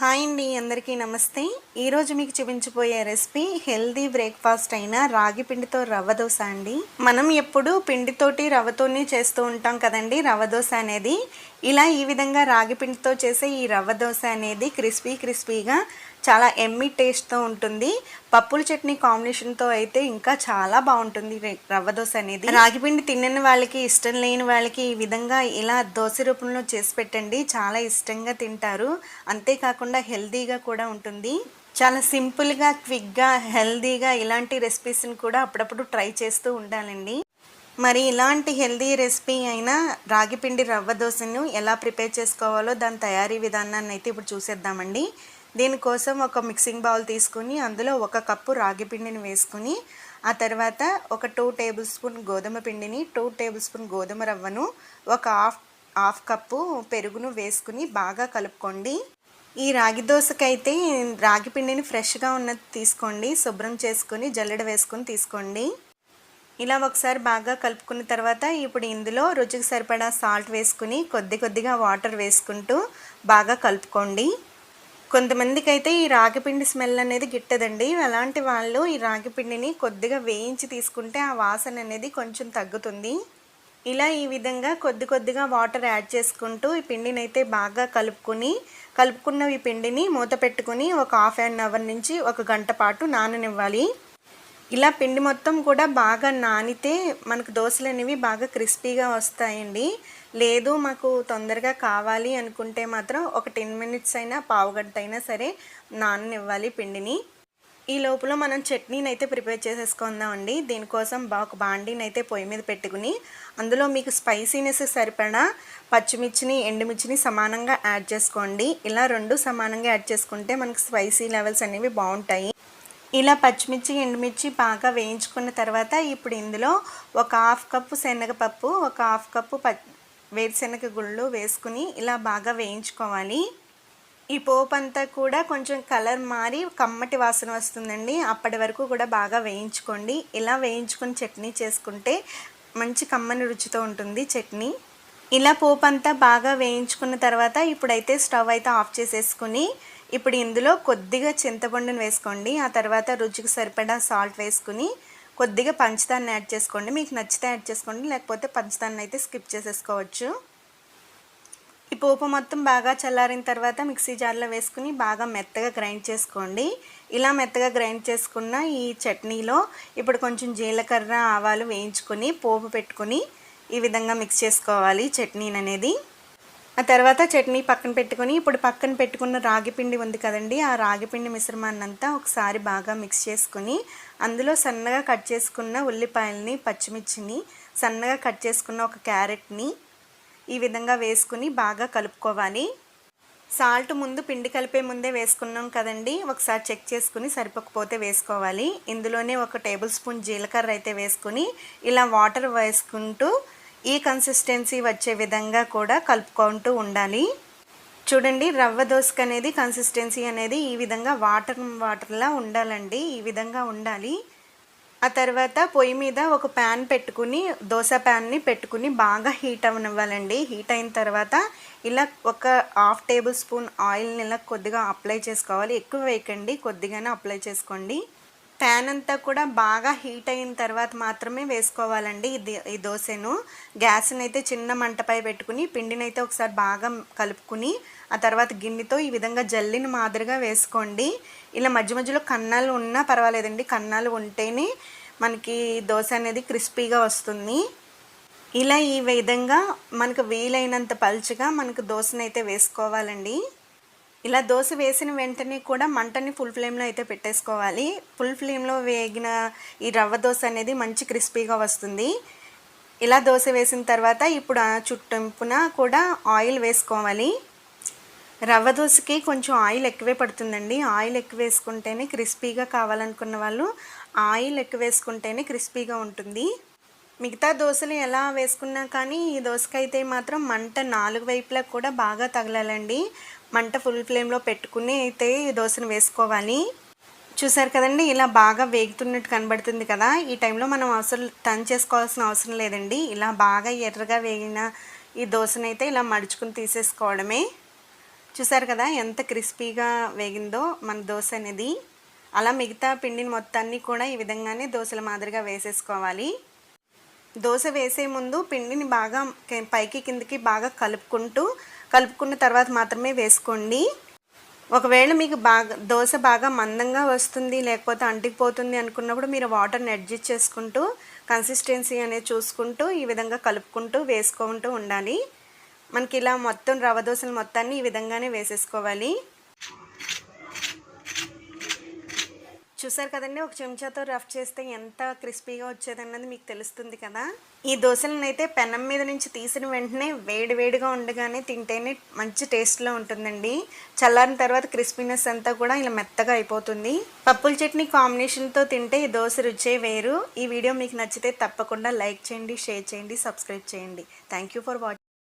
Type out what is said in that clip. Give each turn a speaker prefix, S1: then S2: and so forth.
S1: Hi అండి అందరికీ నమస్తే. ఈరోజు మీకు చూపించబోయే రెసిపీ హెల్దీ బ్రేక్ఫాస్ట్ అయిన రాగి పిండితో రవ్వ దోశ అండి. మనం ఎప్పుడు పిండితోటి రవ్వతోనే చేస్తూ ఉంటాం కదండి రవ్వ దోశ అనేది. ఇలా ఈ విధంగా రాగి పిండితో చేసే ఈ రవ్వ దోశ అనేది క్రిస్పీ క్రిస్పీగా చాలా ఎమ్మి టేస్ట్తో ఉంటుంది. పప్పుల చట్నీ కాంబినేషన్తో అయితే ఇంకా చాలా బాగుంటుంది రవ్వ దోశ అనేది. రాగి పిండి తినని వాళ్ళకి ఇష్టం లేని వాళ్ళకి ఈ విధంగా ఇలా దోశ రూపంలో చేసి పెట్టండి. చాలా ఇష్టంగా తింటారు. అంతేకాకుండా హెల్తీగా కూడా ఉంటుంది. చాలా సింపుల్గా క్విక్గా హెల్తీగా ఇలాంటి రెసిపీస్ని కూడా అప్పుడప్పుడు ట్రై చేస్తూ ఉండాలండి. మరి ఇలాంటి హెల్దీ రెసిపీ అయినా రాగిపిండి రవ్వ దోశను ఎలా ప్రిపేర్ చేసుకోవాలో దాని తయారీ విధానాన్ని అయితే ఇప్పుడు చూసేద్దామండి. దీనికోసం ఒక మిక్సింగ్ బౌల్ తీసుకుని అందులో ఒక కప్పు రాగి పిండిని వేసుకుని ఆ తర్వాత ఒక టూ టేబుల్ స్పూన్ గోధుమ పిండిని టూ టేబుల్ స్పూన్ గోధుమ రవ్వను ఒక హాఫ్ హాఫ్ కప్పు పెరుగును వేసుకుని బాగా కలుపుకోండి. ఈ రాగి దోశకైతే రాగి పిండిని ఫ్రెష్గా ఉన్నది తీసుకోండి శుభ్రం చేసుకుని జల్లెడ వేసుకొని తీసుకోండి. ఇలా ఒకసారి బాగా కలుపుకున్న తర్వాత ఇప్పుడు ఇందులో రుచికి సరిపడా సాల్ట్ వేసుకుని కొద్ది కొద్దిగా వాటర్ వేసుకుంటూ బాగా కలుపుకోండి. కొంతమందికి అయితే ఈ రాగిపిండి స్మెల్ అనేది గిట్టదండి. అలాంటి వాళ్ళు ఈ రాగిపిండిని కొద్దిగా వేయించి తీసుకుంటే ఆ వాసన అనేది కొంచెం తగ్గుతుంది. ఇలా ఈ విధంగా కొద్ది కొద్దిగా వాటర్ యాడ్ చేసుకుంటూ ఈ పిండిని అయితే బాగా కలుపుకొని కలుపుకున్న ఈ పిండిని మూత పెట్టుకుని ఒక హాఫ్ అన్ అవర్ నుంచి ఒక గంట పాటు నాననివ్వాలి. ఇలా పిండి మొత్తం కూడా బాగా నానితే మనకు దోశలు అనేవి బాగా క్రిస్పీగా వస్తాయండి. లేదు మాకు తొందరగా కావాలి అనుకుంటే మాత్రం ఒక టెన్ మినిట్స్ అయినా పావుగంట అయినా సరే నాననివ్వాలి పిండిని. ఈ లోపల మనం చట్నీని అయితే ప్రిపేర్ చేసేసుకుందామండి. దీనికోసం ఒక బాండీని అయితే పొయ్యి మీద పెట్టుకుని అందులో మీకు స్పైసీనెస్ సరిపడా పచ్చిమిర్చిని ఎండుమిర్చిని సమానంగా యాడ్ చేసుకోండి. ఇలా రెండు సమానంగా యాడ్ చేసుకుంటే మనకు స్పైసీ లెవెల్స్ అనేవి బాగుంటాయి. ఇలా పచ్చిమిర్చి ఎండుమిర్చి బాగా వేయించుకున్న తర్వాత ఇప్పుడు ఇందులో ఒక హాఫ్ కప్పు శనగపప్పు ఒక హాఫ్ కప్పు ప వేరుశనగ గుళ్ళు వేసుకుని ఇలా బాగా వేయించుకోవాలి. ఈ పోపు అంతా కూడా కొంచెం కలర్ మారి కమ్మటి వాసన వస్తుందండి. అప్పటి వరకు కూడా బాగా వేయించుకోండి. ఇలా వేయించుకొని చట్నీ చేసుకుంటే మంచి కమ్మని రుచితో ఉంటుంది చట్నీ. ఇలా పోపు అంతా బాగా వేయించుకున్న తర్వాత ఇప్పుడైతే స్టవ్ అయితే ఆఫ్ చేసేసుకుని ఇప్పుడు ఇందులో కొద్దిగా చింతపండును వేసుకోండి. ఆ తర్వాత రుచికి సరిపడా సాల్ట్ వేసుకుని కొద్దిగా పంచదాన్ని యాడ్ చేసుకోండి. మీకు నచ్చితే యాడ్ చేసుకోండి. లేకపోతే పంచదాన్ని అయితే స్కిప్ చేసేసుకోవచ్చు. ఈ పోపు మొత్తం బాగా చల్లారిన తర్వాత మిక్సీ జార్లో వేసుకుని బాగా మెత్తగా గ్రైండ్ చేసుకోండి. ఇలా మెత్తగా గ్రైండ్ చేసుకున్న ఈ చట్నీలో ఇప్పుడు కొంచెం జీలకర్ర ఆవాలు వేయించుకొని పోపు పెట్టుకొని ఈ విధంగా మిక్స్ చేసుకోవాలి చట్నీని అనేది ఆ తర్వాత చట్నీ పక్కన పెట్టుకొని ఇప్పుడు పక్కన పెట్టుకున్న రాగి పిండి ఉంది కదండి ఆ రాగి పిండి మిశ్రమాన్ని అంతా ఒకసారి బాగా మిక్స్ చేసుకుని అందులో సన్నగా కట్ చేసుకున్న ఉల్లిపాయలని పచ్చిమిర్చిని సన్నగా కట్ చేసుకున్న ఒక క్యారెట్ని ఈ విధంగా వేసుకుని బాగా కలుపుకోవాలి. సాల్ట్ ముందు పిండి కలిపే ముందే వేసుకున్నాం కదండి ఒకసారి చెక్ చేసుకుని సరిపోకపోతే వేసుకోవాలి. ఇందులోనే ఒక టేబుల్ స్పూన్ జీలకర్ర అయితే వేసుకుని ఇలా వాటర్ వేసుకుంటూ ఈ కన్సిస్టెన్సీ వచ్చే విధంగా కూడా కలుపుకుంటూ ఉండాలి. చూడండి రవ్వ దోసక అనేది కన్సిస్టెన్సీ అనేది ఈ విధంగా వాటర్ వాటర్లా ఉండాలండి. ఈ విధంగా ఉండాలి. ఆ తర్వాత పొయ్యి మీద ఒక ప్యాన్ పెట్టుకుని దోశ ప్యాన్ని పెట్టుకుని బాగా హీట్ అవ్వనివ్వాలండి హీట్ అయిన తర్వాత ఇలా ఒక హాఫ్ టేబుల్ స్పూన్ ఆయిల్ని ఇలా కొద్దిగా అప్లై చేసుకోవాలి. ఎక్కువ వేయకండి కొద్దిగానే అప్లై చేసుకోండి. ప్యాన్ అంతా కూడా బాగా హీట్ అయిన తర్వాత మాత్రమే వేసుకోవాలండి ఇది ఈ దోశను. గ్యాస్ని అయితే చిన్న మంటపై పెట్టుకుని పిండిని అయితే ఒకసారి బాగా కలుపుకుని ఆ తర్వాత గిన్నెతో ఈ విధంగా జల్లిన మాదిరిగా వేసుకోండి. ఇలా మధ్య మధ్యలో కన్నాలు ఉన్నా పర్వాలేదండి. కన్నాలు ఉంటేనే మనకి దోశ అనేది క్రిస్పీగా వస్తుంది. ఇలా ఈ విధంగా మనకు వీలైనంత పలుచగా మనకు దోశనైతే అయితే వేసుకోవాలండి. ఇలా దోశ వేసిన వెంటనే కూడా మంటని ఫుల్ ఫ్లేమ్లో అయితే పెట్టేసుకోవాలి. ఫుల్ ఫ్లేమ్లో వేగిన ఈ రవ్వ దోశ అనేది మంచి క్రిస్పీగా వస్తుంది. ఇలా దోశ వేసిన తర్వాత ఇప్పుడు ఆ కూడా ఆయిల్ వేసుకోవాలి. రవ్వ దోశకి కొంచెం ఆయిల్ ఎక్కువే పడుతుందండి. ఆయిల్ ఎక్కువ వేసుకుంటేనే క్రిస్పీగా కావాలనుకున్న వాళ్ళు ఆయిల్ ఎక్కువ వేసుకుంటేనే క్రిస్పీగా ఉంటుంది. మిగతా దోశలు ఎలా వేసుకున్నా కానీ ఈ దోశకైతే మాత్రం మంట నాలుగు వైపులా కూడా బాగా తగలాలండి. మంట ఫుల్ ఫ్లేమ్లో పెట్టుకుని అయితే దోశను వేసుకోవాలి. చూసారు కదండి ఇలా బాగా వేగుతున్నట్టు కనబడుతుంది కదా. ఈ టైంలో మనం అవసరం టన్ చేసుకోవాల్సిన అవసరం లేదండి. ఇలా బాగా ఎర్రగా వేగిన ఈ దోశనైతే ఇలా మడుచుకుని తీసేసుకోవడమే. చూసారు కదా ఎంత క్రిస్పీగా వేగిందో మన దోశ అనేది. అలా మిగతా పిండిని మొత్తాన్ని కూడా ఈ విధంగానే దోశల మాదిరిగా వేసేసుకోవాలి. దోశ వేసే ముందు పిండిని బాగా పైకి కిందకి బాగా కలుపుకుంటూ కలుపుకున్న తర్వాత మాత్రమే వేసుకోండి. ఒకవేళ మీకు బాగా దోశ బాగా మందంగా వస్తుంది లేకపోతే అంటికిపోతుంది అనుకున్నప్పుడు మీరు వాటర్ని అడ్జస్ట్ చేసుకుంటూ కన్సిస్టెన్సీ అనేది చూసుకుంటూ ఈ విధంగా కలుపుకుంటూ వేసుకుంటూ ఉండాలి. మనకి ఇలా మొత్తం రవ్వ దోశలు మొత్తాన్ని ఈ విధంగానే వేసేసుకోవాలి. చూసారు కదండి ఒక చెంచాతో రఫ్ చేస్తే ఎంత క్రిస్పీగా వచ్చేదన్నది మీకు తెలుస్తుంది కదా? ఈ దోశలను అయితే పెనం మీద నుంచి తీసిన వెంటనే వేడి వేడిగా ఉండగానే తింటేనే మంచి టేస్ట్లో ఉంటుందండి. చల్లారిన తర్వాత క్రిస్పీనెస్ అంతా కూడా ఇలా మెత్తగా అయిపోతుంది. పప్పుల చట్నీ కాంబినేషన్తో తింటే ఈ దోశ రుచే వేరు. ఈ వీడియో మీకు నచ్చితే తప్పకుండా లైక్ చేయండి షేర్ చేయండి సబ్స్క్రైబ్ చేయండి. Thank you for watching